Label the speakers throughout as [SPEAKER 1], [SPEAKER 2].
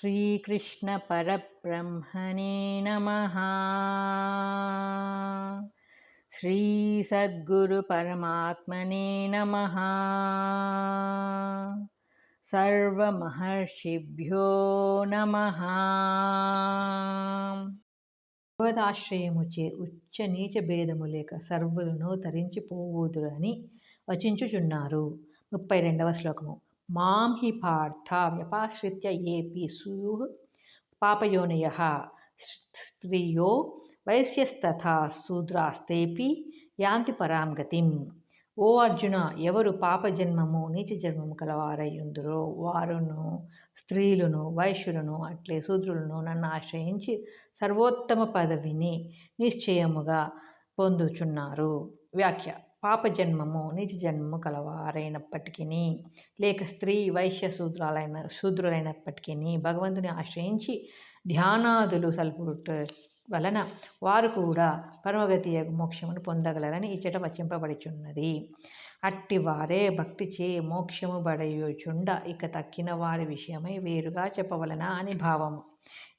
[SPEAKER 1] श्रीकृष्णपरब्रह्मणे नमः श्रीसद्गुरुपरमात्मने नमः సర్వమహర్షిభ్యో నమ భగవదాశ్రయముచే ఉచ్చ నీచ భేదము లేక సర్వులను తరించిపోవుదురని వచించుచున్నారు ముప్పై రెండవ శ్లోకము మాం హి పార్థ వ్యపాశ్రిత్య ఏపి సూ పాపయోనయ స్త్రియో వైశ్యస్తథా శూద్రాస్తేపి యాంతి పరాం గతిం ఓ అర్జున ఎవరు పాపజన్మము నీచ జన్మము కలవారయ్యుందురో వారును స్త్రీలను వైశ్యులను అట్లే శూద్రులను నన్ను ఆశ్రయించి సర్వోత్తమ పదవిని నిశ్చయముగా పొందుచున్నారు. వ్యాఖ్య పాప జన్మము నీచ జన్మము కలవారైనప్పటికీ లేక స్త్రీ వైశ్య శూద్రాలైన శూద్రులైనప్పటికీ భగవంతుని ఆశ్రయించి ధ్యానాదులు సల్పుట వలన వారు కూడా పరమగతి మోక్షమును పొందగలరని ఇచ్చట వచింపబడుచున్నది. అట్టి వారే భక్తిచే మోక్షము బడయుచుండ ఇక తక్కిన వారి విషయమై వేరుగా చెప్పవలన అని భావము.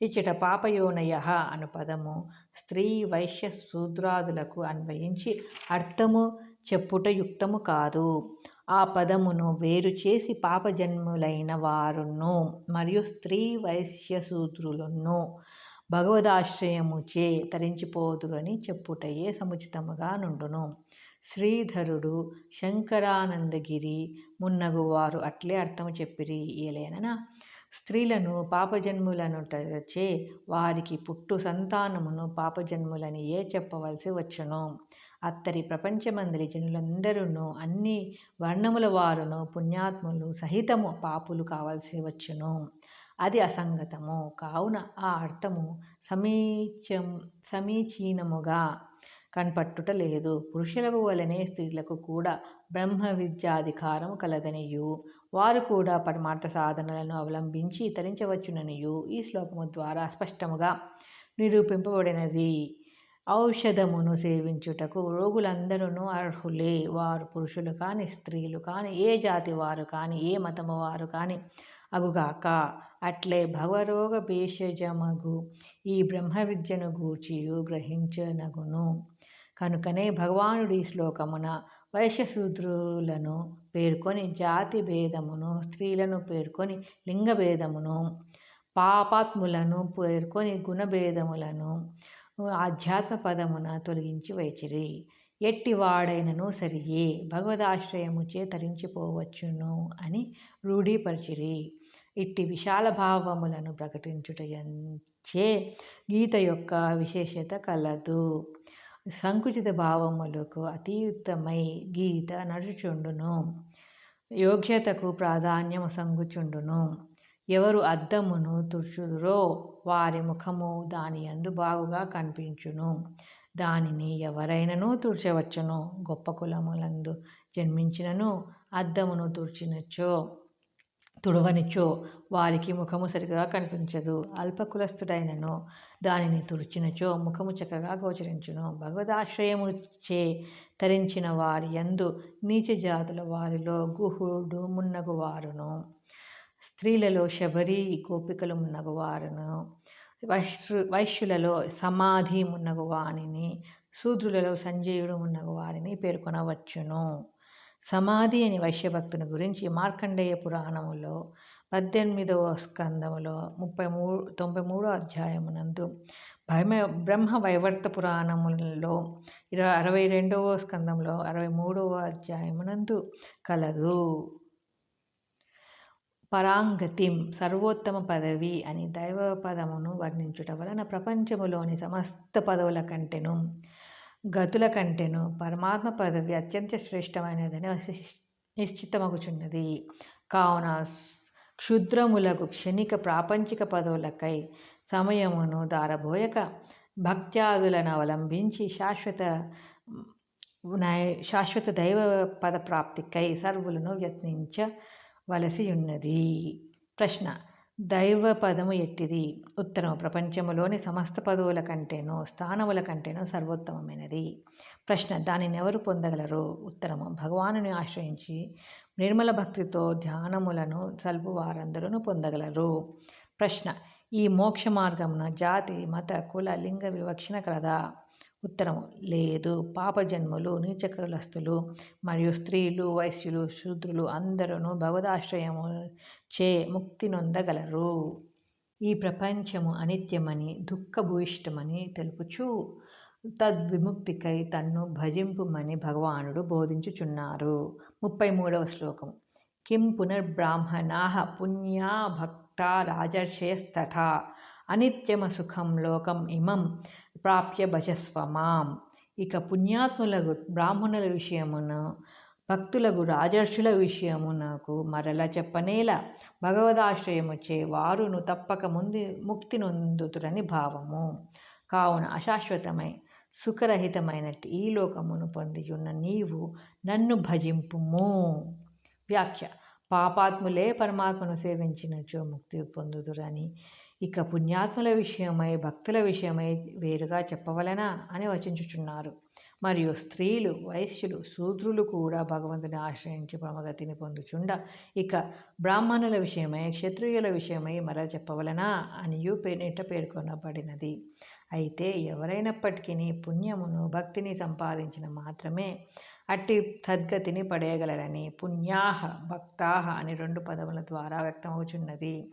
[SPEAKER 1] ఇచ్చట పాపయోనయ అను పదము స్త్రీ వైశ్య శూద్రాదులకు అన్వయించి అర్థము చెప్పుట యుక్తము కాదు. ఆ పదమును వేరు చేసి పాపజన్ములైన వారును మరియు స్త్రీ వైశ్యసూత్రులను భగవదాశ్రయముచే తరించిపోదురని చెప్పుటయే సముచితముగా నుండును. శ్రీధరుడు శంకరానందగిరి మున్నగు వారు అట్లే అర్థము చెప్పిరి ఏలేనన. స్త్రీలను పాపజన్ములనుటచే వారికి పుట్టు సంతానమును పాపజన్ములనియే చెప్పవలసి వచ్చును. అత్తరి ప్రపంచమందరి జనులందరూ అన్ని వర్ణముల వారును పుణ్యాత్ములు సహితము పాపులు కావాల్సి వచ్చును. అది అసంగతము. కావున ఆ అర్థము సమీచం సమీచీనముగా కనపట్టుట లేదు. పురుషులకు వలనే స్త్రీలకు కూడా బ్రహ్మ విద్యాధికారము కలదనియు. వారు కూడా పరమార్థ సాధనలను అవలంబించి తరించవచ్చుననియు. ఈ శ్లోకము ద్వారా స్పష్టముగా నిరూపింపబడినది. ఔషధమును సేవించుటకు రోగులందరూ అర్హులే. వారు పురుషులు కాని స్త్రీలు కాని ఏ జాతి వారు కాని ఏ మతము వారు కాని అగుగాక. అట్లే భవరోగ భేషజమగు ఈ బ్రహ్మ విద్యను గూర్చియు గ్రహించనగును. కనుకనే భగవానుడి శ్లోకమున వైశ్యశూద్రులను పేర్కొని జాతి భేదమును స్త్రీలను పేర్కొని లింగ భేదమును పాపాత్ములను పేర్కొని గుణభేదములను ఆధ్యాత్మ పదమున తొలగించి వైచిరి. ఎట్టి వాడైనను సరియే భగవదాశ్రయముచే తరించిపోవచ్చును అని రూఢీపరిచిరి. ఇట్టి విశాల భావములను ప్రకటించుటయంచే గీత యొక్క విశేషత కలదు. సంకుచిత భావములకు అతీతమై గీత నడుచుండును యోగ్యతకు ప్రాధాన్యము సంగుచుండును. ఎవరు అద్దమును తుడుచుదురో వారి ముఖము దాని అందు బాగుగా కనిపించును. దానిని ఎవరైనను తుడిచవచ్చును. గొప్ప కులములందు జన్మించినను అద్దమును తుడిచినచ్చో తుడవనిచో వారికి ముఖము సరిగా కనిపించదు. అల్పకులస్థుడైనను దానిని తుడిచినచో ముఖము చక్కగా గోచరించును. భగవదాశ్రయము చే తరించిన వారి యందు నీచ జాతుల వారిలో గుహుడు మున్నగు వారును స్త్రీలలో శబరి గోపికలు మున్నగు వైశ్రు వైశ్యు వైశ్యులలో సమాధి మున్నగవాణిని శూద్రులలో సంజయుడు మున్నగువారిని పేర్కొనవచ్చును. సమాధి అని వైశ్యభక్తుని గురించి మార్కండేయ పురాణములో పద్దెనిమిదవ స్కందములో ముప్పై మూడు తొంభై మూడో అధ్యాయమునందు భైమ బ్రహ్మ వైవర్త పురాణములలో ఇరవై అరవై రెండవ స్కందంలో అరవై మూడవ అధ్యాయమునందు కలదు. పరాంగతిం సర్వోత్తమ పదవి అని దైవ పదమును వర్ణించుట వలన ప్రపంచములోని సమస్త పదవుల కంటెను గతుల కంటెను పరమాత్మ పదవి అత్యంత శ్రేష్టమైనదని నిశ్చితమగుచున్నది. కావున క్షుద్రములకు క్షణిక ప్రాపంచిక పదవులకై సమయమును దారబోయక భక్త్యాదులను అవలంబించి శాశ్వత శాశ్వత దైవ పద ప్రాప్తికై సర్వులను యత్నించ వలసియున్నది ప్రశ్న. దైవ పదము ఎట్టిది? ఉత్తరం ప్రపంచములోని సమస్త పదవుల కంటేనో స్థానముల కంటేనో సర్వోత్తమమైనది. ప్రశ్న. దానిని ఎవరు పొందగలరు? ఉత్తరము. భగవానుని ఆశ్రయించి నిర్మల భక్తితో ధ్యానములను సల్పు వారందరూ పొందగలరు. ప్రశ్న. ఈ మోక్ష మార్గమున జాతి మత కుల లింగ వివక్షణ కలదా? ఉత్తరము లేదు. పాపజన్ములు నీచకులస్తులు మరియు స్త్రీలు వైశ్యులు శూద్రులు అందరూ భగవదాశ్రయము చే ముక్తి నొందగలరు. ఈ ప్రపంచము అనిత్యమని దుఃఖభూయిష్టమని తెలుపుచు తద్విముక్తికై తన్ను భజింపుమని భగవానుడు బోధించుచున్నారు. ముప్పై మూడవ శ్లోకం. కిం పునర్బ్రాహ్మణా పుణ్యా భక్త రాజర్షయస్తథా అనిత్యమ సుఖం లోకం ఇమం ప్రాప్య భజస్వమాం ఇక పుణ్యాత్ములకు బ్రాహ్మణుల విషయమును భక్తులకు రాజర్షుల విషయమునకు మరల చెప్పనేలా భగవదాశ్రయముచే వారును తప్పక ముందు ముక్తి నొందుతురని భావము. కావున అశాశ్వతమై సుఖరహితమైనట్టు ఈ లోకమును పొందియున్న నీవు నన్ను భజింపుము. వ్యాఖ్య పాపాత్ములే పరమాత్మను సేవించినచో ముక్తి పొందుదురని ఇక పుణ్యాత్ముల విషయమై భక్తుల విషయమై వేరుగా చెప్పవలనా అని వచించుచున్నారు. మరియు స్త్రీలు వైశ్యులు శూద్రులు కూడా భగవంతుని ఆశ్రయించి పరమగతిని పొందుచుండ ఇక బ్రాహ్మణుల విషయమై క్షత్రియుల విషయమై మరల చెప్పవలనా అనియు పేరిట పేర్కొనబడినది. అయితే ఎవరైనప్పటికీ పుణ్యమును భక్తిని సంపాదించిన మాత్రమే అట్టి సద్గతిని పడేయగలరని పుణ్యాహ భక్తాహ అని రెండు పదముల ద్వారా వ్యక్తమవుచున్నది.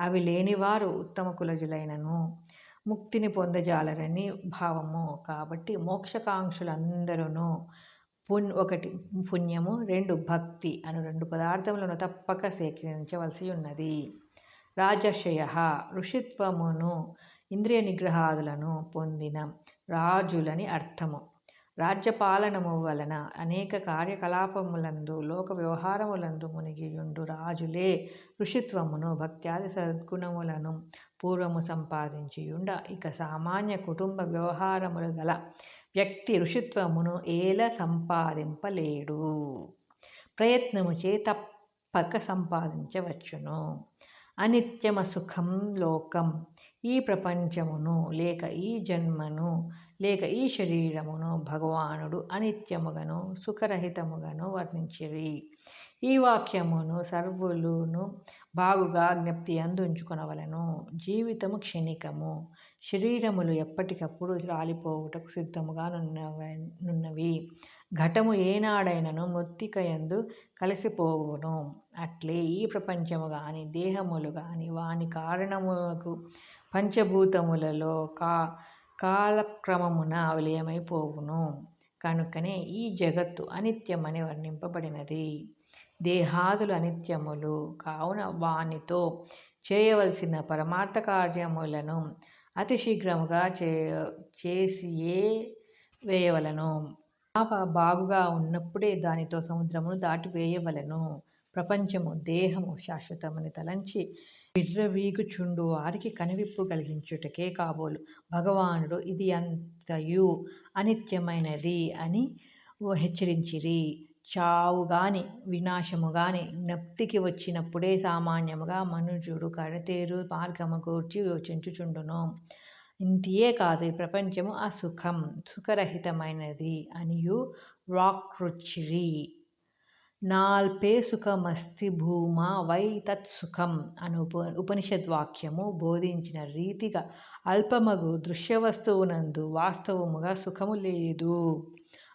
[SPEAKER 1] అవి లేనివారు ఉత్తమ కులజులైనను. ముక్తిని పొందజాలరని భావము. కాబట్టి మోక్షకాంక్షులందరూ పుణ్ ఒకటి పుణ్యము రెండు భక్తి అను రెండు పదార్థములను తప్పక సేకరించవలసి ఉన్నది రాజశయ ఋషిత్వమును ఇంద్రియ నిగ్రహాదులను పొందిన రాజులని అర్థము. రాజ్యపాలనము వలన అనేక కార్యకలాపములందు లోక వ్యవహారములందు మునిగియుండు రాజులే ఋషిత్వమును భక్త్యాది సద్గుణములను పూర్వము సంపాదించియుండ. ఇక సామాన్య కుటుంబ వ్యవహారములు గల వ్యక్తి ఋషిత్వమును ఏల సంపాదింపలేడు. ప్రయత్నముచే తప్పక సంపాదించవచ్చును. అనిత్యమ సుఖం లోకం ఈ ప్రపంచమును లేక ఈ జన్మను లేక ఈ శరీరమును భగవానుడు అనిత్యముగను సుఖరహితముగను వర్ణించిరి. ఈ వాక్యమును సర్వులును బాగుగా జ్ఞప్తి అందుంచుకొనవలను. జీవితము క్షణికము. శరీరములు ఎప్పటికప్పుడు రాలిపోవుటకు సిద్ధముగా నున్నవి ఘటము ఏనాడైనను మృత్తికయందు కలిసిపోవును. అట్లే ఈ ప్రపంచము గాని దేహములు గాని వాని కారణములకు పంచభూతములలో కా కాలక్రమమున విలయమైపోవును కనుకనే ఈ జగత్తు అనిత్యమని వర్ణింపబడినది. దేహాదులు అనిత్యములు. కావున వానితో చేయవలసిన పరమార్థ కార్యములను అతి శీఘ్రముగా చే చేసియే వేయవలను. పాప బాగుగా ఉన్నప్పుడే దానితో సముద్రమును దాటివేయవలను. ప్రపంచము దేహము శాశ్వతమని తలంచి విర్రవీగుచుండు. వారికి కనివిప్పు కలిగించుటకే కాబోలు. భగవానుడు ఇది అంతయు అనిత్యమైనది అని హెచ్చరించిరి. చావు గాని వినాశము గాని జ్ఞప్తికి వచ్చినప్పుడే సామాన్యముగా మనుషుడు కడతేరు మార్గము గూర్చి యోచించుచుండును. ఇంతియే కాదు ఈ ప్రపంచము అసుఖం సుఖరహితమైనది అనియు వాక్రుచిరి నాల్పే సుఖమస్తి భూమా వై తత్సుఖం అను ఉప ఉపనిషద్ వాక్యము బోధించిన రీతిగా అల్పమగు దృశ్యవస్తువునందు వాస్తవముగా సుఖము లేదు.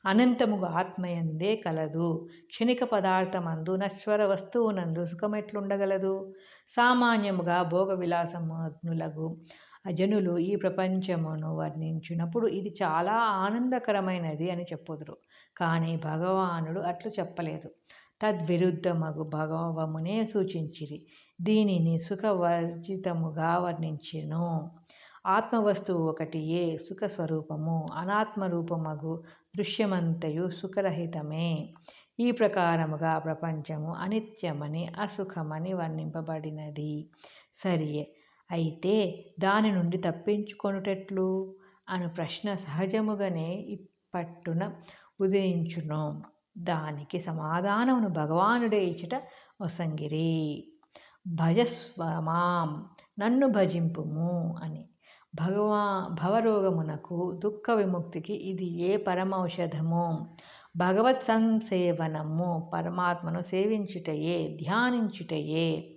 [SPEAKER 1] అనంతముగా ఆత్మయందే కలదు. క్షణిక పదార్థమందు నశ్వర వస్తువునందు సుఖమెట్లుండగలదు. సామాన్యముగా భోగ విలాసమగ్నులగు అజనులు ఈ ప్రపంచమును వర్ణించినప్పుడు ఇది చాలా ఆనందకరమైనది అని చెప్పుదురు. కానీ భగవానుడు అట్లు చెప్పలేదు. తద్విరుద్ధమగు భగవమునే సూచించిరి. దీనిని సుఖవర్జితముగా వర్ణించెను. ఆత్మవస్తువు ఒకటియే సుఖ స్వరూపము అనాత్మ రూపమగు దృశ్యమంతయు సుఖరహితమే. ఈ ప్రకారముగా ప్రపంచము అనిత్యమని అసుఖమని వర్ణింపబడినది. సరియే. అయితే దాని నుండి తప్పించుకొనుటెట్లు? అను ప్రశ్న సహజముగానే ఇప్పట్టున ఉదయించును. దానికి సమాధానమును భగవానుడే ఇచ్చట వసంగిరి. భజస్వమాం నన్ను భజింపుము అని. భగవా భవరోగమునకు దుఃఖ విముక్తికి ఇది ఏ పరమౌషధము? భగవత్ సంసేవనము పరమాత్మను సేవించుటయే ధ్యానించుటయే.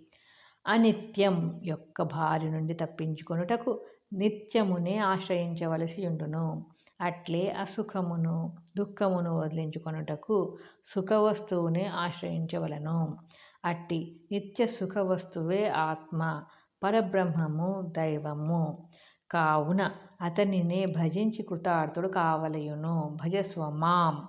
[SPEAKER 1] అనిత్యం యొక్క భార్య నుండి తప్పించుకొనుటకు నిత్యమునే ఆశ్రయించవలసి ఉండును. అట్లే అసుఖమును దుఃఖమును వదిలించుకొనుటకు సుఖవస్తువునే ఆశ్రయించవలను. అట్టి నిత్య సుఖవస్తువే ఆత్మ పరబ్రహ్మము దైవము. కావున అతనినే భజించి కృతార్థుడు కావలయును. భజస్వ మాం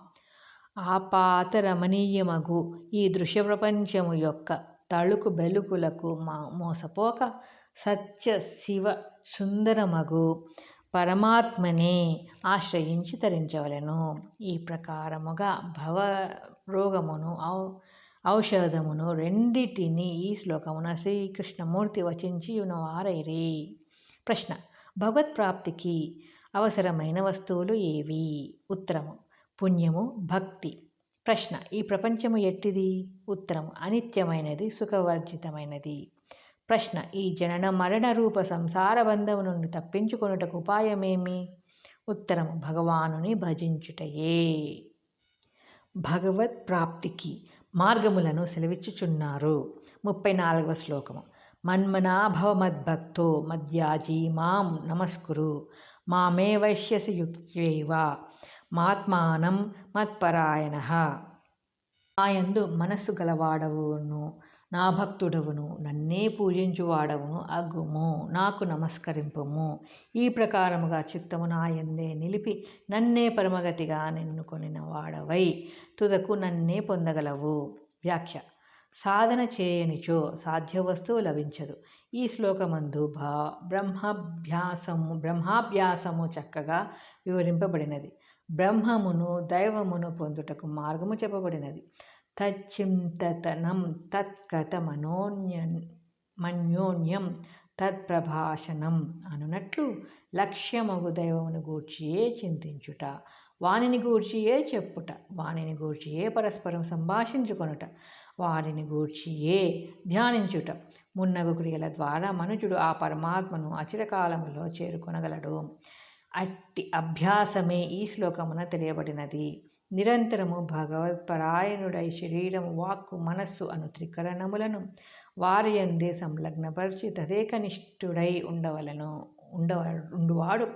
[SPEAKER 1] ఆపాత రమణీయమగు ఈ దృశ్య ప్రపంచము యొక్క తళుకు బెలుకులకు మా మోసపోక సత్య శివ సుందరమగు. పరమాత్మనే ఆశ్రయించి తరించవలను. ఈ ప్రకారముగా భవ రోగమును ఔ ఔషధమును రెండిటిని ఈ శ్లోకమున శ్రీకృష్ణమూర్తి వచించి ఉన్నవారైరి. ప్రశ్న భగవత్ప్రాప్తికి అవసరమైన వస్తువులు ఏవి? ఉత్తరము పుణ్యము భక్తి. ప్రశ్న ఈ ప్రపంచము ఎట్టిది? ఉత్తరం అనిత్యమైనది సుఖవర్జితమైనది. ప్రశ్న. ఈ జనన మరణ రూప సంసార బంధము నుండి తప్పించుకొనుటకు ఉపాయమేమి? ఉత్తరము భగవానుని భజించుటయే. భగవత్ ప్రాప్తికి మార్గములను సెలవిచ్చుచున్నారు. ముప్పై నాలుగవ శ్లోకము. మన్మనాభవ మద్భక్తో మద్యాజీ మాం నమస్కురు. మామే వైశ్యసి యుక్తైవ మాత్మానం మత్పరాయణ. మాయందు మనస్సు గలవాడవును. నా భక్తుడవును నన్నే పూజించువాడవును అగ్గుము నాకు నమస్కరింపుము. ఈ ప్రకారముగా చిత్తము నాయందే నిలిపి నన్నే పరమగతిగా నిన్నుకొనిన వాడవై తుదకు నన్నే పొందగలవు. వ్యాఖ్య. సాధన చేయనిచో సాధ్య వస్తువు లభించదు. ఈ శ్లోకమందు భా బ్రహ్మాభ్యాసము బ్రహ్మాభ్యాసము చక్కగా వివరింపబడినది. బ్రహ్మమును దైవమును పొందుటకు మార్గము చెప్పబడినది. తచ్చింతనం తత్కథమనోన్య మన్యోన్యం తత్ప్రభాషణం అనునట్లు లక్ష్యమగు దైవమును గూర్చియే చింతించుట వానిని గూర్చియే చెప్పుట వానిని గూర్చియే పరస్పరం సంభాషించుకొనుట వారిని గూర్చియే ధ్యానించుట. మున్నగు క్రియల ద్వారా మనుజుడు ఆ పరమాత్మను అచిరకాలములో చేరుకొనగలడు. అట్టి అభ్యాసమే ఈ శ్లోకమున తెలియబడినది. నిరంతరము భగవత్పరాయణుడై శరీరము వాక్కు మనస్సు అను త్రికరణములను వారి అందే సంలగ్నపరిచి తదేకనిష్ఠుడై ఉండవలను ఉండవ ఉండువాడు.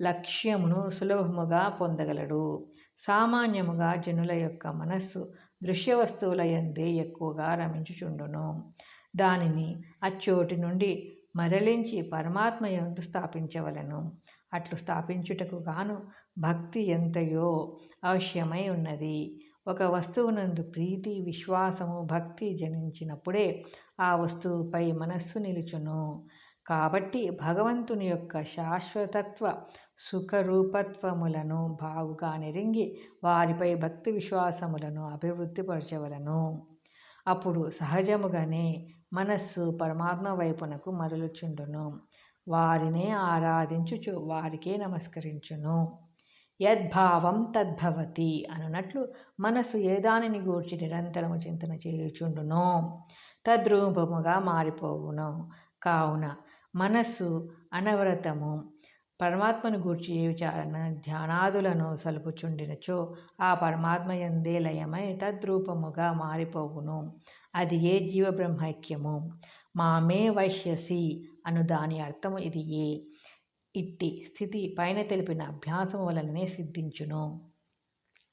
[SPEAKER 1] లక్ష్యమును సులభముగా పొందగలడు. సామాన్యముగా జనుల యొక్క మనస్సు దృశ్య వస్తువుల యందే ఎక్కువగా రమించుచుండును. దానిని అచ్చోటి నుండి మరలించి పరమాత్మ యందు స్థాపించవలను. అట్లు స్థాపించుటకు గాను భక్తి ఎంతయో అవశ్యమై ఉన్నది. ఒక వస్తువునందు ప్రీతి విశ్వాసము భక్తి జనించినప్పుడే ఆ వస్తువుపై మనస్సు నిలుచును. కాబట్టి భగవంతుని యొక్క శాశ్వతత్వ సుఖరూపత్వములను బాగుగా నెరింగి వారిపై భక్తి విశ్వాసములను అభివృద్ధిపరచవలను. అప్పుడు సహజముగానే మనస్సు పరమాత్మ వైపునకు మరలుచుండును. వారినే ఆరాధించుచు వారికే నమస్కరించును. యద్భావం తద్భవతి అనున్నట్లు మనసు దానిని గూర్చి నిరంతరము చింతన చేయుచుండునో తద్రూపముగా మారిపోవును. కావున మనస్సు అనవరతము పరమాత్మను గూర్చి ఏ విచారణ ధ్యానాదులను సలుపుచుండినచో ఆ పరమాత్మ ఎందే లయమై తద్రూపముగా మారిపోవును. అది ఏ జీవబ్రహ్మైక్యము? మామే వైశ్యసి అను దాని అర్థము ఇది ఏ? ఇట్టి స్థితి పైన తెలిపిన అభ్యాసం వలననే సిద్ధించును.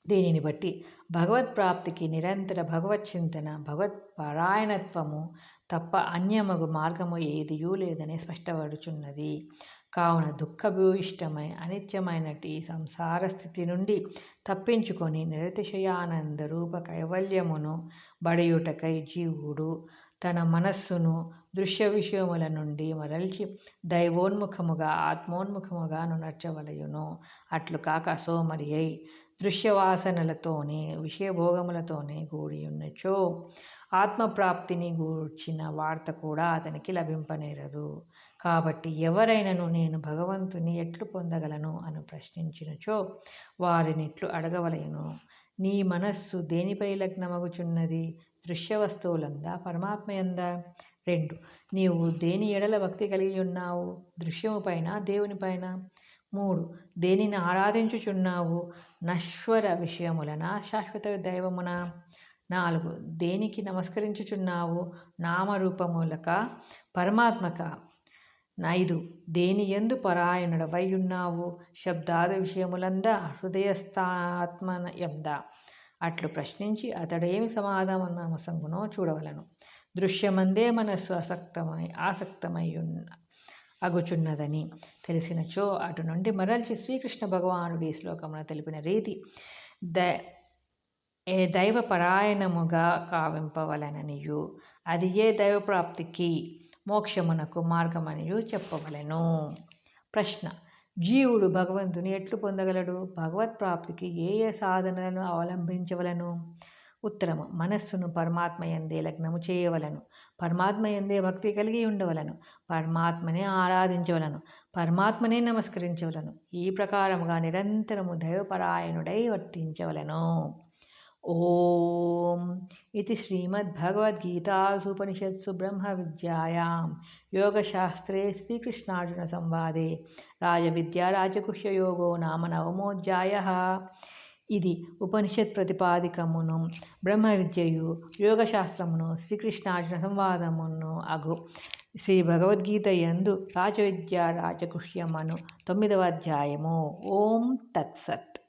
[SPEAKER 1] దీనిని బట్టి భగవత్ప్రాప్తికి నిరంతర భగవత్ చింతన భగవత్ పారాయణత్వము తప్ప అన్యమగు మార్గము ఏదియూ లేదని స్పష్టపడుచున్నది. కావున దుఃఖభూయిష్టమై అనిత్యమైనటి సంసార స్థితి నుండి తప్పించుకొని నిరతిశయానంద రూప కైవల్యమును బడయుటకై జీవుడు తన మనస్సును దృశ్య విషయముల నుండి మరల్చి దైవోన్ముఖముగా ఆత్మోన్ముఖముగా నునర్చవలయును. అట్లు కాక సోమరి అయి దృశ్యవాసనలతోనే విషయభోగములతోనే కూడి ఉన్నచో ఆత్మప్రాప్తిని గూర్చిన వార్త కూడా అతనికి లభింపనేరదు. కాబట్టి ఎవరైనను నేను భగవంతుని ఎట్లు పొందగలను అని ప్రశ్నించినచో వారిని ఇట్లు అడగవలయను? నీ మనస్సు దేనిపై లగ్నమగుచున్నది? దృశ్య వస్తువులందా పరమాత్మయందా? రెండు. నీవు దేని ఎడల భక్తి కలిగి ఉన్నావు? దృశ్యము పైన దేవుని పైన? మూడు. దేనిని ఆరాధించుచున్నావు? నశ్వర విషయములన? శాశ్వత దైవమున? నాలుగు. దేనికి నమస్కరించుచున్నావు? నామరూపములక? పరమాత్మక? ఐదు. దేని ఎందు పరాయణుడవై ఉన్నావు? శబ్దాది విషయములందా? హృదయస్థాత్మయందా? అట్లు ప్రశ్నించి అతడేమి సమాధానమసంగునో చూడవలను. దృశ్యమందే మనస్సు అసక్తమై ఆసక్తమై అగుచున్నదని తెలిసినచో అటు నుండి మరల్చి శ్రీకృష్ణ భగవానుడు ఈ శ్లోకమున తెలిపిన రీతి ద ఏ దైవపరాయణముగా కావింపవలననియు. అది ఏ దైవప్రాప్తికి మోక్షమునకు మార్గమనియు చెప్పవలను. ప్రశ్న జీవుడు భగవంతుని ఎట్లు పొందగలడు? భగవత్ ప్రాప్తికి ఏ ఏ సాధనలను అవలంబించవలను? ఉత్తరము మనస్సును పరమాత్మ ఎందే లగ్నము చేయవలను. పరమాత్మ ఎందే భక్తి కలిగి ఉండవలను. పరమాత్మనే ఆరాధించవలను. పరమాత్మనే నమస్కరించవలను. ఈ ప్రకారముగా నిరంతరము దైవపరాయణుడై వర్తించవలను. ఓం ఇది శ్రీమద్భగవద్గీతాసూపనిషత్సు బ్రహ్మ విద్యాయాం యోగశాస్త్రే శ్రీకృష్ణార్జున సంవాదే రాజవిద్యా రాజకుష్యయోగో నామ నవమోధ్యాయ ఇది ఉపనిషత్ ప్రతిపాదికమును బ్రహ్మ విద్యయు యోగశాస్త్రమును శ్రీకృష్ణార్జున సంవాదమును అగు శ్రీ భగవద్గీత యందు రాజవిద్య రాజగుహ్యమను తొమ్మిదవ అధ్యాయము ఓం తత్సత్